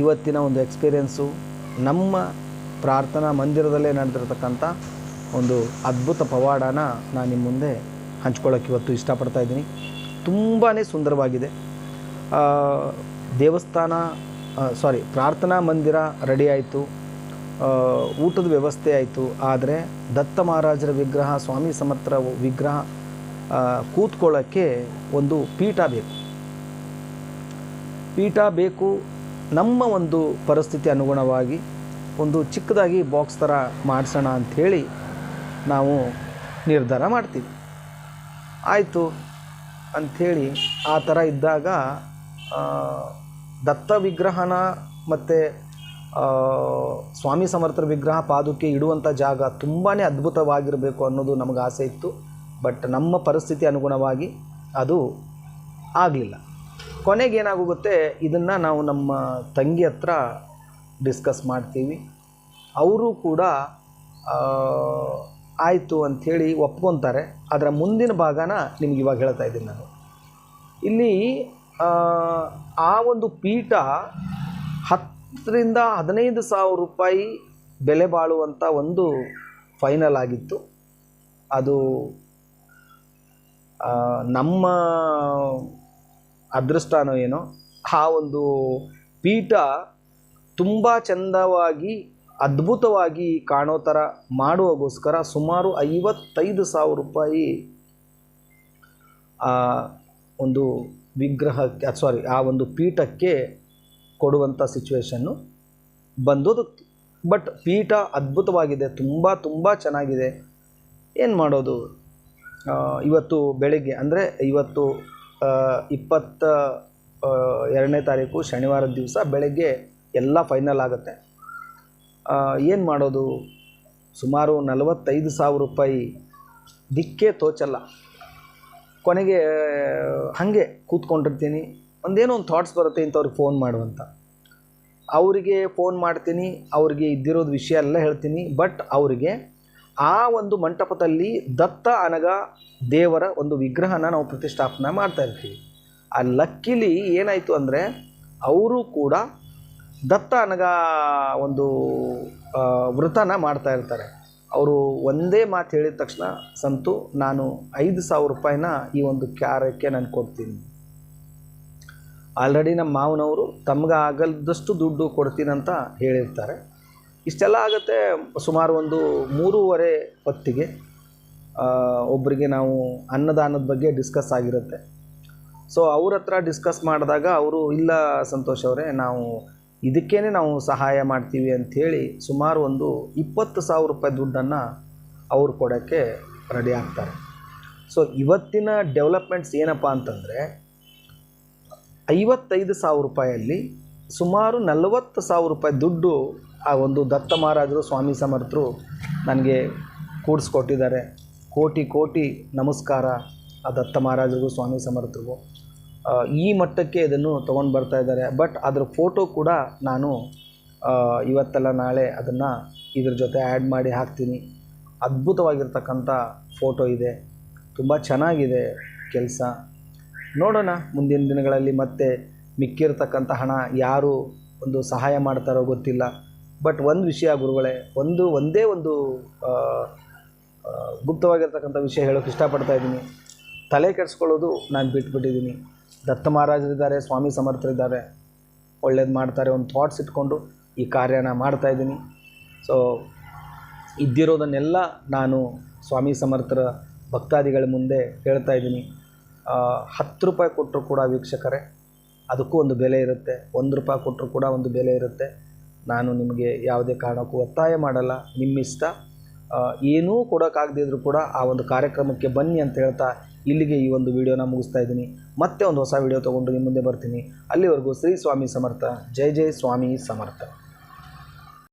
ಇವತ್ತಿನ ಒಂದು ಎಕ್ಸ್ಪೀರಿಯೆನ್ಸು ನಮ್ಮ ಪ್ರಾರ್ಥನಾ ಮಂದಿರದಲ್ಲೇ ನಡೆದಿರತಕ್ಕಂಥ ಒಂದು ಅದ್ಭುತ ಪವಾಡನ ನಾನು ನಿಮ್ಮ ಮುಂದೆ ಹಂಚ್ಕೊಳ್ಳೋಕೆ ಇವತ್ತು ಇಷ್ಟಪಡ್ತಾ ಇದ್ದೀನಿ. ತುಂಬಾ ಸುಂದರವಾಗಿದೆ. ದೇವಸ್ಥಾನ ಸಾರಿ ಪ್ರಾರ್ಥನಾ ಮಂದಿರ ರೆಡಿ ಆಯಿತು. ಊಟದ ವ್ಯವಸ್ಥೆ ಆಯಿತು. ಆದರೆ ದತ್ತ ಮಹಾರಾಜರ ವಿಗ್ರಹ, ಸ್ವಾಮಿ ಸಮರ್ಥರ ವಿಗ್ರಹ ಕೂತ್ಕೊಳ್ಳೋಕ್ಕೆ ಒಂದು ಪೀಠ ಬೇಕು. ಪೀಠ ಬೇಕು ನಮ್ಮ ಒಂದು ಪರಿಸ್ಥಿತಿ ಅನುಗುಣವಾಗಿ ಒಂದು ಚಿಕ್ಕದಾಗಿ ಬಾಕ್ಸ್ ಥರ ಮಾಡಿಸೋಣ ಅಂಥೇಳಿ ನಾವು ನಿರ್ಧಾರ ಮಾಡ್ತೀವಿ. ಆಯಿತು ಅಂಥೇಳಿ ಆ ಥರ ಇದ್ದಾಗ ದತ್ತ ವಿಗ್ರಹನ ಮತ್ತು ಸ್ವಾಮಿ ಸಮರ್ಥರ ವಿಗ್ರಹ ಪಾದುಕೆ ಇಡುವಂಥ ಜಾಗ ತುಂಬಾ ಅದ್ಭುತವಾಗಿರಬೇಕು ಅನ್ನೋದು ನಮಗೆ ಆಸೆ ಇತ್ತು. ಬಟ್ ನಮ್ಮ ಪರಿಸ್ಥಿತಿ ಅನುಗುಣವಾಗಿ ಅದು ಆಗಲಿಲ್ಲ. ಕೊನೆಗೆ ಏನಾಗುತ್ತೆ ಇದನ್ನು ನಾವು ನಮ್ಮ ತಂಗಿ ಹತ್ರ ಡಿಸ್ಕಸ್ ಮಾಡ್ತೀವಿ. ಅವರು ಕೂಡ ಆಯಿತು ಅಂಥೇಳಿ ಒಪ್ಕೊತಾರೆ. ಅದರ ಮುಂದಿನ ಭಾಗನ ನಿಮ್ಗೆ ಇವಾಗ ಹೇಳ್ತಾ ಇದ್ದೀನಿ ನಾನು. ಇಲ್ಲಿ, ಆ ಒಂದು ಪೀಠ ಹತ್ತರಿಂದ ಹದಿನೈದು ಸಾವಿರ ರೂಪಾಯಿ ಬೆಲೆ ಬಾಳುವಂಥ ಒಂದು ಫೈನಲ್ ಆಗಿತ್ತು. ಅದು ನಮ್ಮ ಅದೃಷ್ಟನೋ ಏನೋ, ಆ ಒಂದು ಪೀಠ ತುಂಬ ಚಂದವಾಗಿ, ಅದ್ಭುತವಾಗಿ ಕಾಣೋ ಥರ ಮಾಡುವಗೋಸ್ಕರ ಸುಮಾರು ಐವತ್ತೈದು ಸಾವಿರ ರೂಪಾಯಿ, ಆ, ಒಂದು ವಿಗ್ರಹಕ್ಕೆ ಸಾರಿ ಆ ಒಂದು ಪೀಠಕ್ಕೆ ಕೊಡುವಂಥ ಸಿಚುವೇಶನ್ನು ಬಂದೋದು ಬಟ್ ಪೀಠ ಅದ್ಭುತವಾಗಿದೆ, ತುಂಬ ತುಂಬ ಚೆನ್ನಾಗಿದೆ. ಏನು ಮಾಡೋದು? ಇವತ್ತು ಬೆಳಿಗ್ಗೆ, ಅಂದರೆ ಇವತ್ತು ಇಪ್ಪತ್ತ ಎರಡನೇ ತಾರೀಕು ಶನಿವಾರದ ದಿವಸ ಬೆಳಗ್ಗೆ ಎಲ್ಲ ಫೈನಲ್ ಆಗುತ್ತೆ. ಏನು ಮಾಡೋದು? ಸುಮಾರು ನಲವತ್ತೈದು ಸಾವಿರ ರೂಪಾಯಿ ದಿಕ್ಕೇ ತೋಚಲ್ಲ. ಕೊನೆಗೆ, ಹಾಗೆ ಕೂತ್ಕೊಂಡಿರ್ತೀನಿ. ಒಂದೇನೋ ಒಂದು ಥಾಟ್ಸ್ ಬರುತ್ತೆ ಇಂಥವ್ರಿಗೆ ಫೋನ್ ಮಾಡುವಂತ. ಅವರಿಗೆ ಫೋನ್ ಮಾಡ್ತೀನಿ, ಅವರಿಗೆ ಇದ್ದಿರೋದು ವಿಷಯ ಎಲ್ಲ ಹೇಳ್ತೀನಿ ಬಟ್ ಅವರಿಗೆ ಆ ಒಂದು ಮಂಟಪದಲ್ಲಿ ದತ್ತ ಅನಗ ದೇವರ ಒಂದು ವಿಗ್ರಹನ ನಾವು ಪ್ರತಿಷ್ಠಾಪನೆ ಮಾಡ್ತಾ ಇರ್ತೀವಿ. ಆ ಲಕ್ಕಿಲಿ ಏನಾಯಿತು ಅಂದರೆ ಅವರು ಕೂಡ ದತ್ತ ಅನಗ ಒಂದು ವೃತನ ಮಾಡ್ತಾ ಇರ್ತಾರೆ. ಅವರು ಒಂದೇ ಮಾತು ಹೇಳಿದ ತಕ್ಷಣ, ಸಂತು, ನಾನು ಐದು ಸಾವಿರ ರೂಪಾಯಿನ ಈ ಒಂದು ಕ್ಯಾರಕ್ಕೆ ನಾನು ಕೊಡ್ತೀನಿ. ಆಲ್ರೆಡಿ ನಮ್ಮ ಮಾವನವರು ತಮ್ಗೆ ಆಗಲ್ದಷ್ಟು ದುಡ್ಡು ಕೊಡ್ತೀನಂತ ಹೇಳಿರ್ತಾರೆ. ಇಷ್ಟೆಲ್ಲ ಆಗುತ್ತೆ. ಸುಮಾರು ಒಂದು ಮೂರುವರೆ ಹೊತ್ತಿಗೆ ಒಬ್ಬರಿಗೆ ನಾವು ಅನ್ನದಾನದ ಬಗ್ಗೆ ಡಿಸ್ಕಸ್ ಆಗಿರುತ್ತೆ. ಸೊ ಅವ್ರ ಹತ್ರ ಡಿಸ್ಕಸ್ ಮಾಡಿದಾಗ ಅವರು, ಇಲ್ಲ ಸಂತೋಷ್ ಅವರೇ, ನಾವು ಇದಕ್ಕೇ ನಾವು ಸಹಾಯ ಮಾಡ್ತೀವಿ ಅಂಥೇಳಿ ಸುಮಾರು ಒಂದು ಇಪ್ಪತ್ತು ಸಾವಿರ ರೂಪಾಯಿ ದುಡ್ಡನ್ನು ಅವ್ರು ಕೊಡೋಕ್ಕೆ ರೆಡಿ ಆಗ್ತಾರೆ. ಸೊ ಇವತ್ತಿನ ಡೆವಲಪ್ಮೆಂಟ್ಸ್ ಏನಪ್ಪ ಅಂತಂದರೆ, ಐವತ್ತೈದು ಸಾವಿರ ರೂಪಾಯಲ್ಲಿ ಸುಮಾರು ನಲವತ್ತು ಸಾವಿರ ರೂಪಾಯಿ ದುಡ್ಡು ಆ ಒಂದು ದತ್ತ ಮಹಾರಾಜರು ಸ್ವಾಮಿ ಸಮರ್ಥರು ನನಗೆ ಕೂಡಿಸ್ಕೊಟ್ಟಿದ್ದಾರೆ. ಕೋಟಿ ಕೋಟಿ ನಮಸ್ಕಾರ ಆ ದತ್ತ ಮಹಾರಾಜರಿಗೂ ಸ್ವಾಮಿ ಸಮರ್ಥರಿಗೂ. ಈ ಮಟ್ಟಕ್ಕೆ ಇದನ್ನು ತೊಗೊಂಡು ಬರ್ತಾ ಇದ್ದಾರೆ. ಬಟ್ ಅದರ ಫೋಟೋ ಕೂಡ ನಾನು ಇವತ್ತೆಲ್ಲ ನಾಳೆ ಅದನ್ನು ಇದ್ರ ಜೊತೆ ಆ್ಯಡ್ ಮಾಡಿ ಹಾಕ್ತೀನಿ. ಅದ್ಭುತವಾಗಿರ್ತಕ್ಕಂಥ ಫೋಟೋ ಇದೆ. ತುಂಬ ಚೆನ್ನಾಗಿದೆ ಕೆಲಸ. ನೋಡೋಣ, ಮುಂದಿನ ದಿನಗಳಲ್ಲಿ ಮತ್ತೆ ಮಿಕ್ಕಿರ್ತಕ್ಕಂಥ ಹಣ ಯಾರು ಒಂದು ಸಹಾಯ ಮಾಡ್ತಾರೋ ಗೊತ್ತಿಲ್ಲ. ಬಟ್ ಒಂದು ವಿಷಯ ಗುರುಗಳೇ, ಒಂದು, ಒಂದೇ ಒಂದು ಗುಪ್ತವಾಗಿರ್ತಕ್ಕಂಥ ವಿಷಯ ಹೇಳೋಕೆ ಇಷ್ಟಪಡ್ತಾ ಇದ್ದೀನಿ. ತಲೆ ಕೆಡಿಸ್ಕೊಳ್ಳೋದು ನಾನು ಬಿಟ್ಬಿಟ್ಟಿದ್ದೀನಿ. ದತ್ತ ಮಹಾರಾಜರಿದ್ದಾರೆ, ಸ್ವಾಮಿ ಸಮರ್ಥರಿದ್ದಾರೆ. ಒಳ್ಳೇದು ಮಾಡ್ತಾರೆ ಒಂದು ಥಾಟ್ಸ್ ಇಟ್ಕೊಂಡು ಈ ಕಾರ್ಯನ ಮಾಡ್ತಾ ಇದ್ದೀನಿ. ಸೊ ಇದ್ದಿರೋದನ್ನೆಲ್ಲ ನಾನು ಸ್ವಾಮಿ ಸಮರ್ಥರ ಭಕ್ತಾದಿಗಳ ಮುಂದೆ ಹೇಳ್ತಾ ಇದ್ದೀನಿ. ಹತ್ತು ರೂಪಾಯಿ ಕೊಟ್ಟರು ಕೂಡ ವೀಕ್ಷಕರೇ, ಅದಕ್ಕೂ ಒಂದು ಬೆಲೆ ಇರುತ್ತೆ. ಒಂದು ರೂಪಾಯಿ ಕೊಟ್ಟರು ಕೂಡ ಒಂದು ಬೆಲೆ ಇರುತ್ತೆ. ನಾನು ನಿಮಗೆ ಯಾವುದೇ ಕಾರಣಕ್ಕೂ ಒತ್ತಾಯ ಮಾಡಲ್ಲ. ನಿಮ್ಮ ಇಷ್ಟ ಆ, ಏನೂ ಕೊಡೋಕ್ಕಾಗದಿದ್ರು ಕೂಡ ಆ ಒಂದು ಕಾರ್ಯಕ್ರಮಕ್ಕೆ ಬನ್ನಿ ಅಂತ ಹೇಳ್ತಾ ಇಲ್ಲಿಗೆ ಈ ಒಂದು ವಿಡಿಯೋನ ಮುಗಿಸ್ತಾ ಇದ್ದೀನಿ. ಮತ್ತೆ ಒಂದು ಹೊಸ ವಿಡಿಯೋ ತೊಗೊಂಡು ನಿಮ್ಮ ಮುಂದೆ ಬರ್ತೀನಿ. ಅಲ್ಲಿವರೆಗೂ ಶ್ರೀ ಸ್ವಾಮಿ ಸಮರ್ಥ. ಜೈ ಜೈ ಸ್ವಾಮಿ ಸಮರ್ಥ.